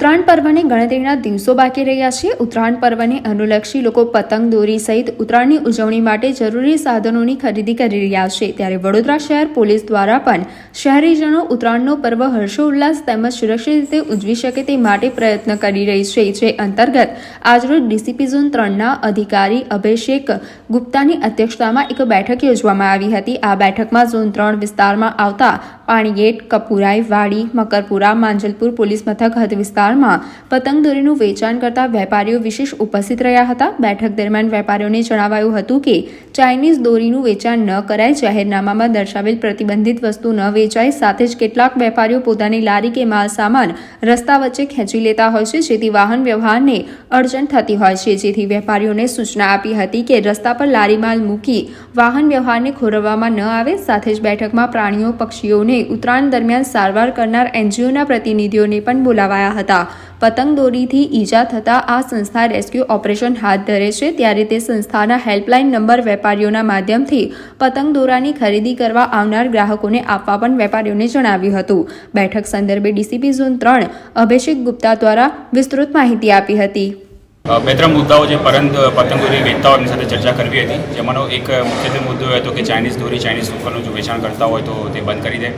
ઉત્તરાયણ પર્વને ગણતરીના દિવસો બાકી રહ્યા છે. ઉત્તરાયણ પર્વને અનુલક્ષી લોકો પતંગ, દોરી સહિત ઉત્તરાયણની ઉજવણી માટે જરૂરી સાધનોની ખરીદી કરી રહ્યા છે. ત્યારે વડોદરા શહેર પોલીસ દ્વારા પણ શહેરીજનો ઉત્તરાયણનો પર્વ હર્ષોલ્લાસ તેમજ સુરક્ષિત રીતે ઉજવી શકે તે માટે પ્રયત્ન કરી રહી છે, જે અંતર્ગત આજરોજ ડીસીપી ઝોન ત્રણના અધિકારી અભિષેક ગુપ્તાની અધ્યક્ષતામાં એક બેઠક યોજવામાં આવી હતી. આ બેઠકમાં ઝોન ત્રણ વિસ્તારમાં આવતા પાણીગેટ, કપુરાઈ, વાડી, મકરપુરા, માંજલપુર પોલીસ મથક હદ વિસ્તારમાં પતંગ દોરીનું વેચાણ કરતા વેપારીઓ વિશેષ ઉપસ્થિત રહ્યા હતા. બેઠક દરમિયાન વેપારીઓને જણાવાયું હતું કે ચાઇનીઝ દોરીનું વેચાણ ન કરાય, જાહેરનામામાં દર્શાવેલ પ્રતિબંધિત વસ્તુ ન વેચાય, સાથે જ કેટલાક વેપારીઓ પોતાની લારી કે માલ સામાન રસ્તા વચ્ચે ખેંચી લેતા હોય છે, જેથી વાહન વ્યવહારને અડચણ થતી હોય છે. જેથી વેપારીઓને સૂચના આપી હતી કે રસ્તા પર લારી માલ મૂકી વાહન વ્યવહારને ખોરવવામાં ન આવે. સાથે જ બેઠકમાં પ્રાણીઓ, પક્ષીઓને ઉત્તરાયણ દરમિયાન સારવાર કરનાર એનજીઓના પ્રતિનિધિઓને પણ બોલાવાયા હતા. પતંગ દોરીથી ઈજા થતાં આ સંસ્થા રેસ્ક્યુ ઓપરેશન હાથ ધરે છે. ત્યારે તે સંસ્થાના હેલ્પલાઇન નંબર વેપારીઓના માધ્યમથી પતંગ દોરાની ખરીદી કરવા આવનાર ગ્રાહકોને આપવા પણ વેપારીઓને જણાવ્યું હતું. બેઠક સંદર્ભે ડીસીપી ઝોન ત્રણ અભિષેક ગુપ્તા દ્વારા વિસ્તૃત માહિતી આપી હતી. બે ત્રણ મુદ્દાઓ જે પરંત પતંગોરી વેચતા એમની સાથે ચર્ચા કરવી હતી. જેમાંનો એક મુખ્યત્વે મુદ્દો હતો કે ચાઇનીઝ દોરી ચાઇનીઝ ઉપરનું જો વેચાણ કરતા હોય તો તે બંધ કરી દે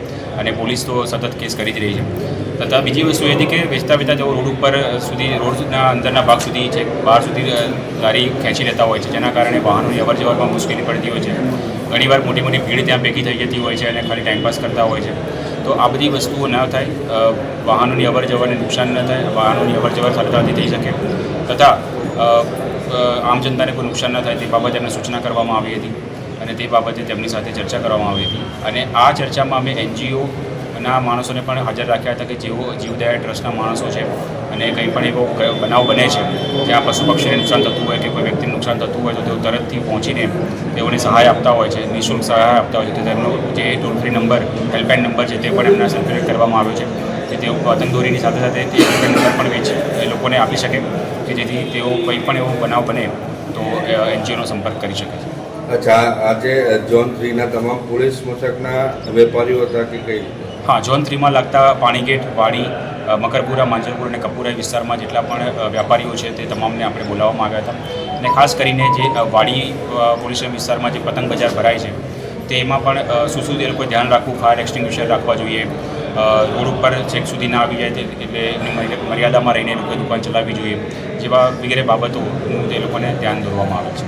અને પોલીસ તો સતત કેસ કરી જ રહી છે. તથા બીજી વસ્તુ એ હતી કે વેચતા વેચતા તેઓ રોડ ઉપર સુધી, રોડના અંદરના ભાગ સુધી છે બહાર સુધી લારી ખેંચી લેતા હોય છે. જેના કારણે વાહનોની અવર જવરમાં મુશ્કેલી પડતી હોય છે. ઘણીવાર મોટી મોટી ભીડ ત્યાં ભેગી થઈ જતી હોય છે અને ખાલી ટાઈમપાસ કરતા હોય છે. તો આ બધી વસ્તુઓ ન થાય વાહનોની અવર જવરને નુકસાન ન થાય, વાહનોની અવર જવર સરળતાથી થઈ શકે. તથા આમ જનતાને કોઈ નુકસાન ન થાય તે બાબતે એમને સૂચના કરવામાં આવી હતી અને તે બાબતે તેમની સાથે ચર્ચા કરવામાં આવી હતી. અને આ ચર્ચામાં અમે એનજીઓ ના માણસોને પણ હાજર રાખ્યા હતા કે જેઓ જીવદયા ટ્રસ્ટના માણસો છે અને કંઈ પણ એવો બનાવ બને છે જ્યાં પશુ પક્ષીને નુકસાન થતું હોય કે કોઈ વ્યક્તિને નુકસાન થતું હોય તો તેઓ તરતથી પહોંચીને તેઓને સહાય આપતા હોય છે, નિઃશુલ્ક સહાય આપતા હોય છે. તો તેમનો જે toll free number, helpline number છે તે પણ એમના સર્ક્યુલેટ કરવામાં આવ્યો છે. કે તેઓ પતંગદોરીની સાથે સાથે તે હેલ્પલાઇન નંબર પણ વેચે, એ લોકોને આપી શકે કે જેથી તેઓ કંઈ પણ એવો બનાવ બને તો એનજીઓનો સંપર્ક કરી શકે છે. અચ્છા આજે ઝોન થ્રીના તમામ પોલીસ મથકના વેપારીઓ હતા કે કઈ? હા ઝોન થ્રીમાં લાગતા પાણીગેટ, વાડી મકરપુરા માંજરપુર અને કપુરા વિસ્તારમાં જેટલા પણ વેપારીઓ છે તે તમામને આપણે બોલાવવામાં આવ્યા હતા. અને ખાસ કરીને જે વાડી પોલીસ વિસ્તારમાં જે પતંગ બજાર ભરાય છે, તેમાં પણ શું શું એ લોકોએ ધ્યાન રાખવું, ફાયર એક્સટિંગ્વિશર રાખવા જોઈએ રોડ ઉપર છેક સુધી ના આવી જાય એટલે મર્યાદામાં રહીને એ લોકોએ દુકાન ચલાવવી જોઈએ, જેવા વગેરે બાબતોનું તે લોકોને ધ્યાન દોરવામાં આવે છે.